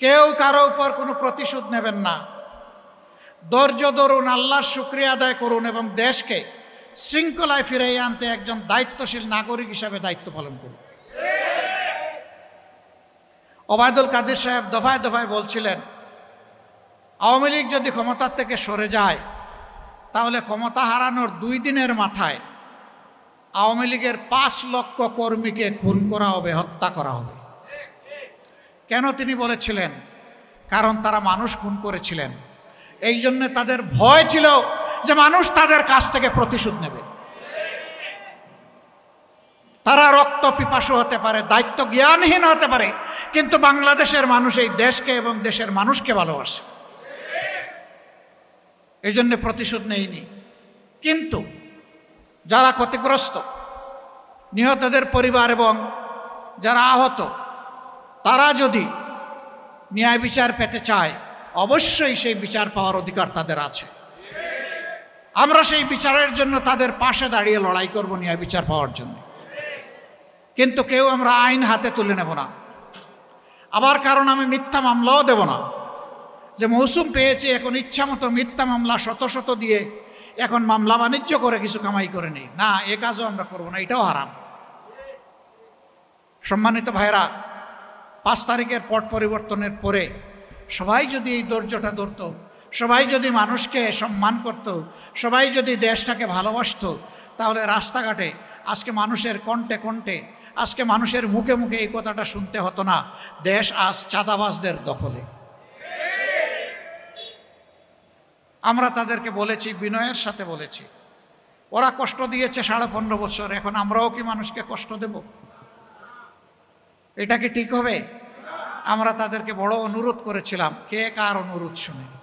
কেউ কারও উপর কোনো প্রতিশোধ নেবেন না। ধৈর্য ধরুন, আল্লাহর শুক্রিয়া আদায় করুন এবং দেশকে শৃঙ্খলায় ফিরিয়ে আনতে একজন দায়িত্বশীল নাগরিক হিসাবে দায়িত্ব পালন করুন। ওবায়দুল কাদের সাহেব দফায় দফায় বলছিলেন, আওয়ামী লীগ যদি ক্ষমতার থেকে সরে যায়, তাহলে ক্ষমতা হারানোর দুই দিনের মাথায় আওয়ামী লীগের পাঁচ লক্ষ কর্মীকে খুন করা হবে, হত্যা করা হবে। কেন তিনি বলেছিলেন? কারণ তারা মানুষ খুন করেছিলেন। এই জন্য তাদের ভয় ছিল যে মানুষ তাদের কাছ থেকে প্রতিশোধ নেবে। তারা রক্ত পিপাসু হতে পারে, দায়িত্ব জ্ঞানহীন হতে পারে, কিন্তু বাংলাদেশের মানুষ এই দেশকে এবং দেশের মানুষকে ভালোবাসে। এই জন্য প্রতিশোধ নেয়নি কিন্তু যারা ক্ষতিগ্রস্ত, নিহতদের পরিবার এবং যারা আহত তারা যদি ন্যায় বিচার পেতে চায়, অবশ্যই সেই বিচার পাওয়ার অধিকার তাদের আছে। আমরা সেই বিচারের জন্য তাদের পাশে দাঁড়িয়ে লড়াই করব ন্যায় বিচার পাওয়ার জন্য। কিন্তু কেউ আমরা আইন হাতে তুলে নেব না। আবার কারণ আমি মিথ্যা মামলাও দেব না। যে মৌসুম পেয়েছি, এখন ইচ্ছা মতো মিথ্যা মামলা শত শত দিয়ে এখন মামলা বাণিজ্য করে কিছু কামাই করে নেই। না, এ কাজও আমরা করব না, এটাও হারাম। সম্মানিত ভাইরা পাঁচ তারিখের পট পরিবর্তনের পরে সবাই যদি এই ধৈর্যটা ধরত, সবাই যদি মানুষকে সম্মান করত, সবাই যদি দেশটাকে ভালোবাসত, তাহলে রাস্তাঘাটে আজকে মানুষের কণ্ঠে কণ্ঠে, আজকে মানুষের মুখে মুখে এই কথাটা শুনতে হতো না, দেশ আজ চাঁদাবাজদের দখলে। আমরা তাদেরকে বলেছি, বিনয়ের সাথে বলেছি। ওরা কষ্ট দিয়েছে সাড়ে পনেরো বছর, এখন আমরাও কি মানুষকে কষ্ট দেব? এটা কি ঠিক হবে? আমরা তাদেরকে বড় অনুরোধ করেছিলাম। কে কার অনুরোধ শুনে?